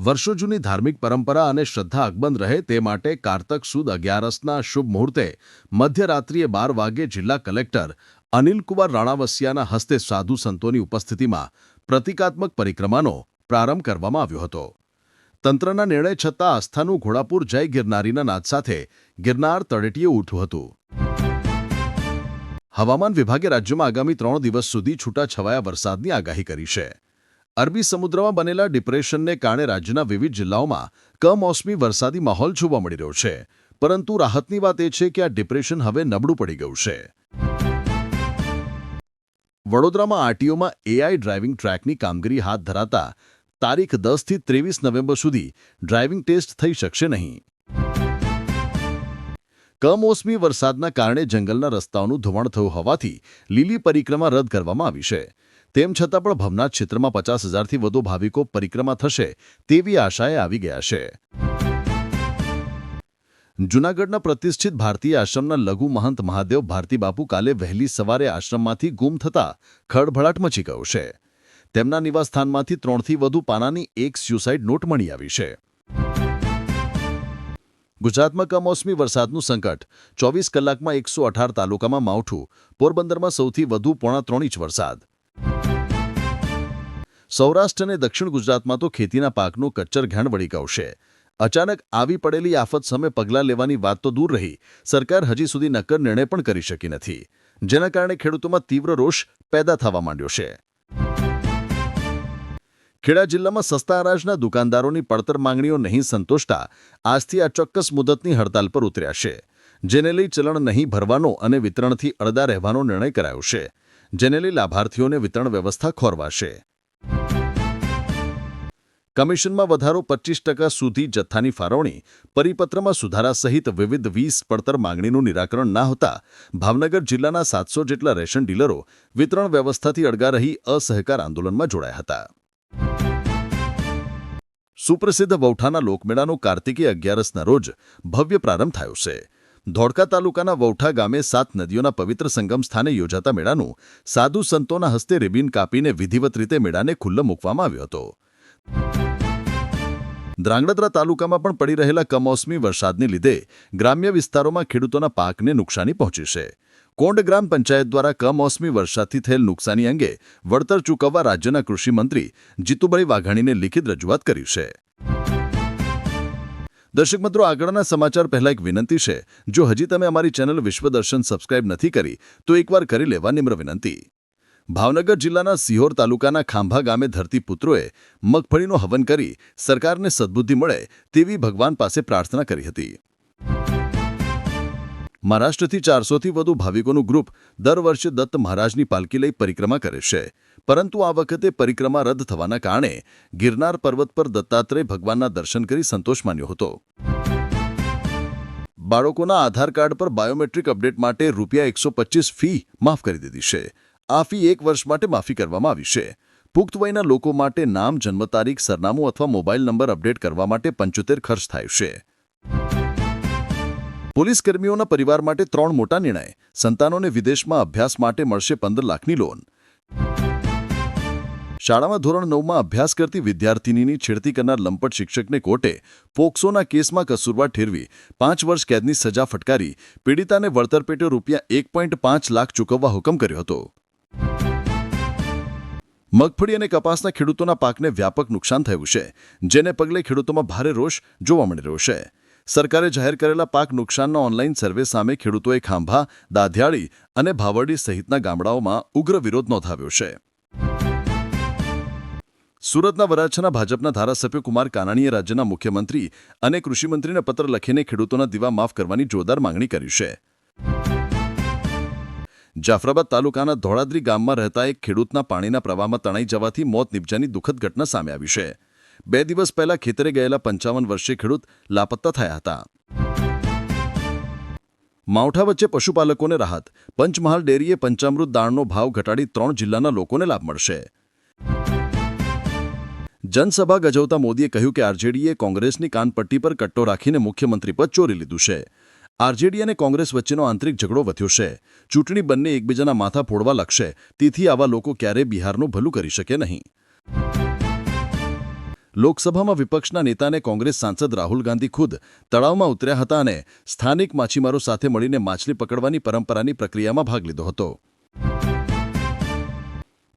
વર્ષો જૂની ધાર્મિક પરંપરા અને શ્રદ્ધા અકબંધ રહે તે માટે કારતક સુદ અગિયારસના શુભ મુહૂર્તે મધ્યરાત્રિએ બાર વાગે જિલ્લા કલેક્ટર અનિલકુમાર રાણાવસિયાના હસ્તે સાધુ સંતોની ઉપસ્થિતિમાં પ્રતિકાત્મક પરિક્રમાનો પ્રારંભ કરવામાં આવ્યો હતો. તંત્રના નિર્ણય છતાં આસ્થાનું ઘોડાપુર જય ગિરનારીના નાદ સાથે ગિરનાર તળેટીએ ઉઠ્યું હતું. હવામાન વિભાગે રાજ્યમાં આગામી ત્રણ દિવસ સુધી છૂટાછવાયા વરસાદની આગાહી કરી છે. અરબી સમુદ્રમાં બનેલા ડિપ્રેશનને કારણે રાજ્યના વિવિધ જિલ્લાઓમાં કમોસમી વરસાદી માહોલ જોવા મળી રહ્યો છે. પરંતુ રાહતની વાત એ છે કે આ ડિપ્રેશન હવે નબળું પડી ગયું છે. વડોદરામાં આરટીઓમાં એઆઈ ડ્રાઇવિંગ ટ્રેકની કામગીરી હાથ ધરાતા તારીખ દસથી ત્રેવીસ નવેમ્બર સુધી ડ્રાઇવિંગ ટેસ્ટ થઈ શકશે નહીં. કમોસમી વરસાદના કારણે જંગલના રસ્તાઓનું ધોવાણ થયું હોવાથી લીલી પરિક્રમા રદ કરવામાં આવી છે. તેમ છતાં પણ ભવનાથ ક્ષેત્રમાં પચાસ હજારથી વધુ ભાવિકો પરિક્રમા થશે તેવી આશાએ આવી ગયા છે. જૂનાગઢના પ્રતિષ્ઠિત ભારતીય આશ્રમના લઘુ મહંત મહાદેવ ભારતી બાપુ કાલે વહેલી સવારે આશ્રમમાંથી ગુમ થતા ખળભળાટ મચી ગયો છે. તેમના નિવાસસ્થાનમાંથી ત્રણથી વધુ પાનાની એક સ્યુસાઇડ નોટ મળી આવી છે. ગુજરાતમાં કમોસમી વરસાદનું સંકટ. ચોવીસ કલાકમાં એકસો તાલુકામાં માવઠું. પોરબંદરમાં સૌથી વધુ પોણા ત્રણ ઇંચ વરસાદ. સૌરાષ્ટ્ર અને દક્ષિણ ગુજરાતમાં તો ખેતીના પાકનું કચ્ચર ઘાણ વળી છે. અચાનક આવી પડેલી આફત સામે પગલાં લેવાની વાત તો દૂર રહી. સરકાર હજી સુધી નક્કર નિર્ણય પણ કરી શકી નથી. જેના કારણે ખેડૂતોમાં તીવ્ર રોષ પેદા થવા માંડ્યો છે. ખેડા જિલ્લામાં સસ્તા અનાજના દુકાનદારોની પડતર માંગણીઓ નહીં સંતોષતા આજથી આ ચોક્કસ મુદતની હડતાલ પર ઉતર્યા છે. જેને લઈ ચલણ નહીં ભરવાનો અને વિતરણથી અડદા રહેવાનો નિર્ણય કરાયો છે. જેને લઈ લાભાર્થીઓને વિતરણ વ્યવસ્થા ખોરવાશે. કમિશનમાં વધારો પચીસ ટકા સુધી જથ્થાની ફાળવણી, પરિપત્રમાં સુધારા સહિત વિવિધ વીસ પડતર માંગણીનું નિરાકરણ ના હોતા, ભાવનગર જિલ્લાના સાતસો જેટલા રેશન ડીલરો વિતરણ વ્યવસ્થાથી અડગા રહી અસહકાર આંદોલનમાં જોડાયા હતા. સુપ્રસિદ્ધ વૌઠાના લોકમેળાનો કાર્તિકી અગિયારસના રોજ ભવ્ય પ્રારંભ થયો છે. ધોળકા તાલુકાના વૌઠા ગામે સાત નદીઓના પવિત્ર સંગમ સ્થાને યોજાતા મેળાનું સાધુ સંતોના હસ્તે રિબિન કાપીને વિધિવત રીતે મેળાને ખુલ્લો મૂકવામાં આવ્યો હતો. દ્રાંગડ્રા તાલુકામાં પણ પડી રહેલા કમોસમી વરસાદને લીધે ગ્રામ્ય વિસ્તારોમાં ખેડૂતોના પાકને નુકસાની પહોંચી છે. કોંડ ગ્રામ પંચાયત દ્વારા કમોસમી વરસાદથી થયેલ નુકસાની અંગે વળતર ચૂકવવા રાજ્યના કૃષિમંત્રી જીતુભાઈ વાઘાણીને લિખિત રજૂઆત કરી છે. દર્શક મિત્રો, આગળના સમાચાર પહેલા એક વિનંતી છે. જો હજી તમે અમારી ચેનલ વિશ્વદર્શન સબસ્ક્રાઇબ નથી કરી, તો એકવાર કરી લેવા નિમ્ર વિનંતી. ભાવનગર જિલ્લાના સિહોર તાલુકાના ખાંભા ગામે ધરતીપુત્રોએ મગફળીનો હવન કરી સરકારને સદબુદ્ધિ મળે તેવી ભગવાન પાસે પ્રાર્થના કરી હતી. મહારાષ્ટ્રથી ચારસોથી વધુ ભાવિકોનું ગ્રુપ દર વર્ષે દત્ત મહારાજની પાલકી લઈ પરિક્રમા કરે છે. પરંતુ આ વખતે પરિક્રમા રદ થવાના કારણે ગિરનાર પર્વત પર દત્તાત્રેય ભગવાનના દર્શન કરી સંતોષ માન્યો હતો. બાળકોના આધાર કાર્ડ પર બાયોમેટ્રિક અપડેટ માટે રૂપિયા એકસો ફી માફ કરી દીધી છે. આ ફી એક વર્ષ માટે માફી કરવામાં આવી છે. પુખ્ત વયના લોકો માટે નામ, જન્મ તારીખ, સરનામું અથવા મોબાઈલ નંબર અપડેટ કરવા માટે પંચોતેર ખર્ચ થાય છે. પોલીસ કર્મીઓના પરિવાર માટે ત્રણ મોટા નિર્ણય. સંતાનોને વિદેશમાં અભ્યાસ માટે મળશે પંદર લાખની લોન. શાળામાં ધોરણ નવમાં અભ્યાસ કરતી વિદ્યાર્થિનીની છેડતી કરનાર લંપટ શિક્ષકને કોર્ટે પોક્સોના કેસમાં કસૂરવાર ઠેરવી, પાંચ વર્ષ કેદની સજા ફટકારી, પીડિતાને વળતર પેટે રૂપિયા એક લાખ ચૂકવવા હુકમ કર્યો હતો. મગફળી અને કપાસના ખેડૂતોના પાકને વ્યાપક નુકસાન થયું છે, જેને પગલે ખેડૂતોમાં ભારે રોષ જોવા મળી રહ્યો છે. સરકારે જાહેર કરેલા પાક નુકસાનનો ઓનલાઈન સર્વે સામે ખેડૂતોએ ખાંભા, દાધિયાળી અને ભાવરડી સહિતના ગામડાઓમાં ઉગ્ર વિરોધ નોંધાવ્યો છે. સુરતના વરાછાના ભાજપના ધારાસભ્ય કુમાર કાનાણીએ રાજ્યના મુખ્યમંત્રી અને કૃષિમંત્રીને પત્ર લખીને ખેડૂતોના દીવા માફ કરવાની જોરદાર માંગણી કરી છે. જાફરાબાદ તાલુકાના ધોળાદ્રી ગામમાં રહેતા એક ખેડૂતના પાણીના પ્રવાહમાં તણાઈ જવાથી મોત નિપજાની દુઃખદ ઘટના સામે આવી છે. બે દિવસ પહેલા ખેતરે ગયેલા પંચાવન વર્ષીય ખેડૂત લાપત્તા થયા હતા. માવઠા વચ્ચે પશુપાલકોને રાહત. પંચમહાલ ડેરીએ પંચામૃત દાળનો ભાવ ઘટાડી ત્રણ જિલ્લાના લોકોને લાભ મળશે. જનસભા ગજવતા મોદીએ કહ્યું કે આરજેડીએ કોંગ્રેસની કાનપટ્ટી પર કટ્ટો રાખીને મુખ્યમંત્રી પદ ચોરી લીધું છે. આરજેડી અને કોંગ્રેસ વચ્ચેનો આંતરિક ઝઘડો વધ્યો છે. ચૂંટણી બંને એકબીજાના માથા ફોડવા લાગશે તેથી આવા લોકો ક્યારેય બિહારનું ભલું કરી શકે નહીં. લોકસભામાં વિપક્ષના નેતાને કોંગ્રેસ સાંસદ રાહુલ ગાંધી ખુદ તળાવમાં ઉતર્યા હતા અને સ્થાનિક માછીમારો સાથે મળીને માછલી પકડવાની પરંપરાની પ્રક્રિયામાં ભાગ લીધો હતો.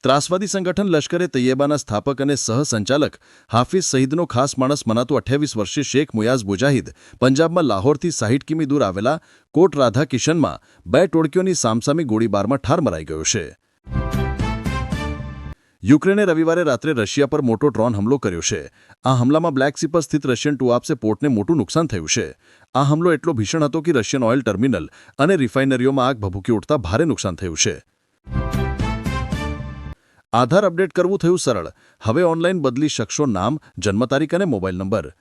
ત્રાસવાદી સંગઠન લશ્કરે તૈયબાના સ્થાપક અને સહસંચાલક હાફિઝ સઈદનો ખાસ માણસ મનાતો અઠ્યાવીસ વર્ષીય શેખ મુયાઝ મુજાહિદ પંજાબમાં લાહોરથી સાહીઠ કિમી દૂર આવેલા કોટ રાધા કિશનમાં બે ટોળકીઓની સામસામી ગોળીબારમાં ઠાર મરાઈ ગયો છે. યુક્રેને રવિવારે રાત્રે રશિયા પર મોટો ડ્રોન હમલો કર્યો છે. આ હમલામાં બ્લેક સી પર સ્થિત રશિયન ટુઆપ્સે પોર્ટને મોટું નુકસાન થયું છે. આ હમલો એટલો ભીષણ હતો કે રશિયન ઓઇલ ટર્મિનલ અને રિફાઇનરીઓમાં આગ ભભૂકી ઉઠતા ભારે નુકસાન થયું છે. આધાર અપડેટ કરવું થયું સરળ. હવે ઓનલાઈન બદલી શકશો નામ, જન્મ તારીખ અને મોબાઈલ નંબર.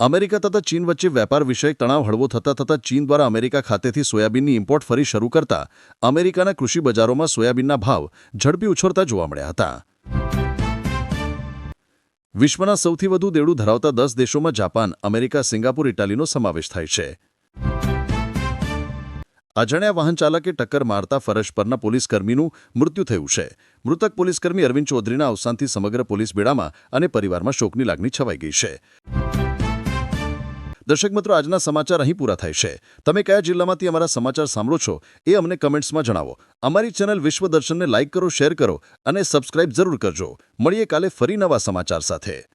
અમેરિકા તથા ચીન વચ્ચે વેપાર વિષયક તણાવ હળવો થતા થતાં ચીન દ્વારા અમેરિકા ખાતેથી સોયાબીનની ઇમ્પોર્ટ ફરી શરૂ કરતા અમેરિકાના કૃષિ બજારોમાં સોયાબીનના ભાવ ઝડપી ઉછળતા જોવા મળ્યા હતા. વિશ્વના સૌથી વધુ દેડું ધરાવતા દસ દેશોમાં જાપાન, અમેરિકા, સિંગાપુર, ઇટાલીનો સમાવેશ થાય છે. અજાણ્યા વાહન ચાલકે ટક્કર મારતા ફરજ પરના પોલીસકર્મીનું મૃત્યુ થયું છે. મૃતક પોલીસકર્મી અરવિંદ ચૌધરીના અવસાનથી સમગ્ર પોલીસ બેડામાં અને પરિવારમાં શોકની લાગણી છવાઈ ગઈ છે. દર્શક મિત્રો, આજના સમાચાર અહીં પૂરા થાય છે. તમે કયા જિલ્લામાંથી અમારા સમાચાર સાંભળો છો, એ અમને કમેન્ટ્સમાં જણાવો. અમારી ચેનલ વિશ્વ દર્શનને લાઇક કરો, શેર કરો અને સબસ્ક્રાઇબ જરૂર કરજો. મળીએ કાલે ફરી નવા સમાચાર સાથે.